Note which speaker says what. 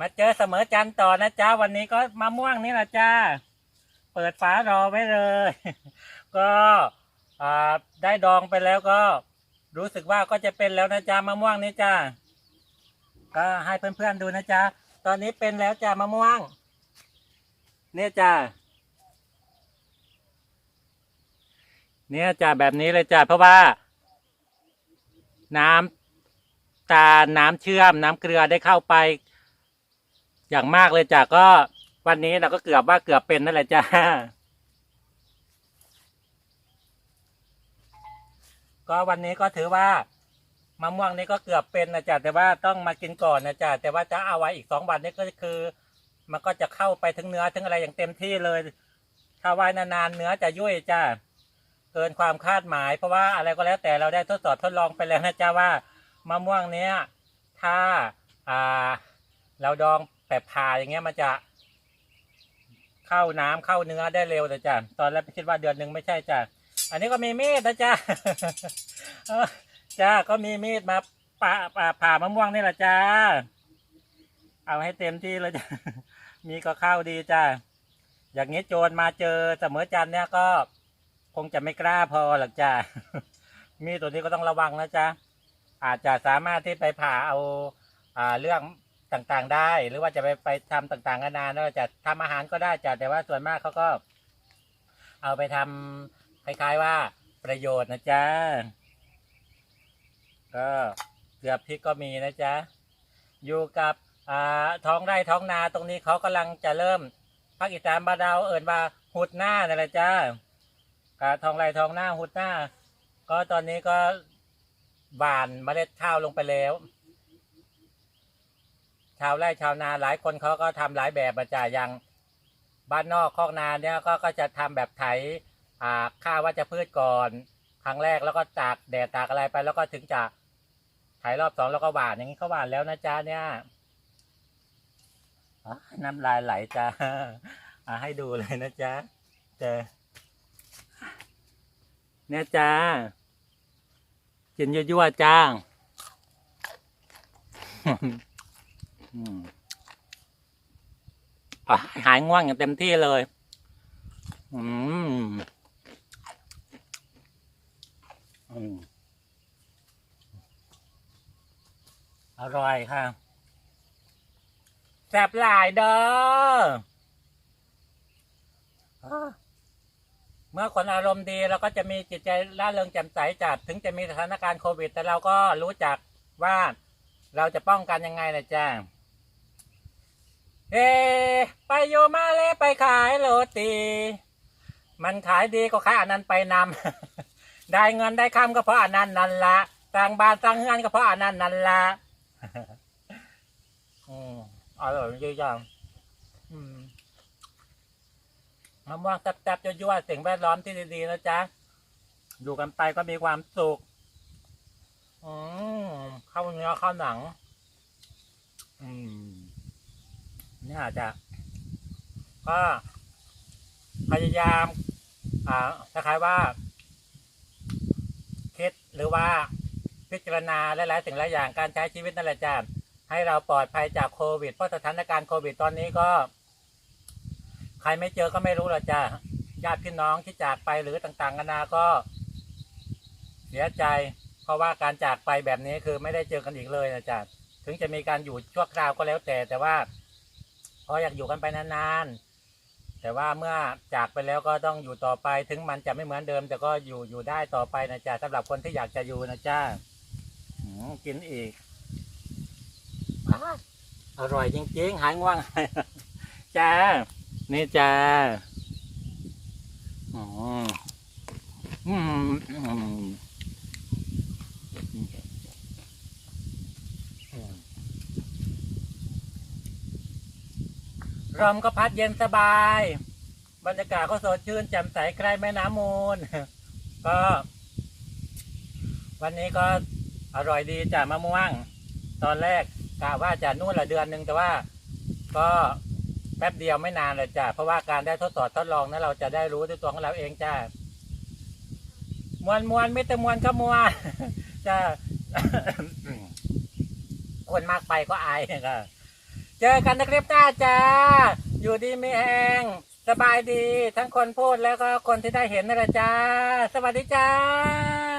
Speaker 1: มาเจอเสมอจันต่อนะจ๊ะวันนี้ก็มะม่วงนี่แหละจ้า เปิดฝารอไว้เลย ก็ได้ดองไปแล้วก็รู้สึกว่าก็จะเป็นแล้วนะจ๊ะมะม่วงนี่จ้าก็ให้เพื่อนๆดูนะจ๊ะตอนนี้เป็นแล้วจ้ามะม่วง เนี่ยจ้าเนี่ยจ้าแบบนี้เลยจ้าเพราะว่า น้ำตาลน้ำเชื่อมน้ำเกลือได้เข้าไป อย่างมากเลยจ้ะก็วันนี้เราก็เกือบว่าเกือบเป็นนั่นแหละจ้าก็วันนี้ก็ถือว่ามะม่วงนี้ก็เกือบเป็นนะจ๊ะแต่ว่าต้องมากินก่อนนะจ๊ะแต่ว่าจะเอาไว้อีกสองวันนี้ก็คือ มันก็จะเข้าไปถึงเนื้อถึงอะไรอย่างเต็มที่เลย ถ้าไว้นานๆเนื้อจะยุ่ยจ้าเกินความคาดหมาย เพราะว่าอะไรก็แล้วแต่เราได้ทดสอบทดลองไปแล้วนะจ้าว่ามะม่วงเนี้ยถ้าอ่าเราดอง แบบผ่าอย่างเงี้ยมันจะเข้าน้ำเข้าเนื้อได้เร็วนะจ้ะตอนแรกคิดว่าเดือนหนึ่งไม่ใช่จ้ะอันนี้ก็มีมีดนะจ้ะจ้าก็มีมีดมาปาปาผ่ามะม่วงนี่แหละจ้า เอาให้เต็มที่เลยจ้ะมีก็เข้าดีจ้าอย่างนี้โจรมาเจอเสมอจันเนี่ยก็ คงจะไม่กล้าพอหรอกจ้ามีตัวนี้ก็ต้องระวังนะจ๊ะอาจจะสามารถที่ไปผ่าเอาอ่าเรื่อง ต่างๆได้ หรือว่าจะไปไปทำต่างๆนานาแล้วจะทำอาหารก็ได้จ้ะแต่ว่าส่วนมากเขาก็ เอาไปทำคล้ายๆว่าประโยชน์นะจ๊ะก็เกลือพริกก็มีนะจ๊ะอยู่กับอ่าท้องไร่ท้องนาตรงนี้เขากำลังจะเริ่มภาคอีสานบานเราเอิ่นว่าหุดหน้านั่นแหละจ้ากาท้องไร่ท้องหน้าหุดหน้า ก็ตอนนี้ก็หว่านเมล็ดข้าวลงไปแล้ว ชาวไร่ชาวนาหลายคนเขาก็ทำหลายแบบมาจ่าอย่างบ้านนอกคอกนาเนี่ยก็ก็จะทำแบบไถอ่าข้าวว่าจะพืชก่อน ครั้งแรกแล้วก็ตากแดดตากอะไรไปแล้วก็ถึงจะไถรอบสองแล้วก็หวานอย่างนี้เขาหวานแล้วนะจ๊ะเนี่ยน้ำลายไหลจ้าให้ดูเลยนะจ๊ะเจอเนี่ยจ้ากินยั่วๆจ้า หายง่วงอย่างเต็มที่เลย อืมอืมอร่อยค่ะแซ่บหลายเด้ออ่าเมื่อคนอารมณ์ดีเราก็จะมีจิตใจร่าเริงแจ่มใสจัด ถึงจะมีสถานการณ์โควิด แต่เราก็รู้จักว่าเราจะป้องกันยังไงนะจ้า เอ ไปโยมาเลยไปขายโรตี มันขายดีก็ขายอันนั้นไปนำ ได้เงินได้คำก็เพราะอันนั้นนั่นละสร้างบ้านสร้างเฮือนก็เพราะอันนั้นนั่นละอืมอร่อยเยอะจังอืมมะม่วงแซ่บๆยั่วๆสิ่งแวดล้อมที่ดีๆนะจ๊ะ อยู่กันไปก็มีความสุข อืมข้าวเนื้อข้าวหนัง อืม นี่อาจจะก็พยายามอ่าคล้ายๆว่า คิดหรือว่าพิจารณาหลายๆสิ่งหลายอย่างการใช้ชีวิตนั่นแหละจ้ะให้เราปลอดภัยจากโควิด เพราะสถานการณ์โควิดตอนนี้ก็ ใครไม่เจอก็ไม่รู้หรอกจ้ะญาติพี่น้องที่จากไปหรือต่างๆนานาก็ เสียใจ เพราะว่าการจากไปแบบนี้คือไม่ได้เจอกันอีกเลยนะจ๊ะถึงจะมีการอยู่ชั่วคราวก็แล้วแต่แต่ว่า เพราะอยากอยู่กันไปนานๆ แต่ว่าเมื่อจากไปแล้วก็ต้องอยู่ต่อไป ถึงมันจะไม่เหมือนเดิม แต่ก็อยู่อยู่ได้ต่อไปนะจ๊ะสำหรับคนที่อยากจะอยู่นะจ๊ะอืมกินอีกอ้าอร่อยจริงๆ หายง่วง จ้า นี่จ้าอ๋ออืมอืม ลมก็พัดเย็นสบาย บรรยากาศก็สดชื่นแจ่มใสใกล้แม่น้ำมูล ก็ วันนี้ก็อร่อยดีจ้ะมะม่วง ตอนแรกกะว่าจะนู่นละเดือนหนึ่งแต่ว่า ก็แป๊บเดียวไม่นานเลยจ้ะเพราะว่าการได้ทดสอบทดลองนั้นเราจะได้รู้ด้วยตัวของเราเองจ้ะมวนมวนไม่แต่มวนก็มวนจ้ะคนมากไปก็อายก็ เจอกันในคลิปหน้าจ้า อยู่ดีไม่แห้งสบายดีทั้งคนพูดแล้วก็คนที่ได้เห็นนั่นแหละจ้า สวัสดีจ้า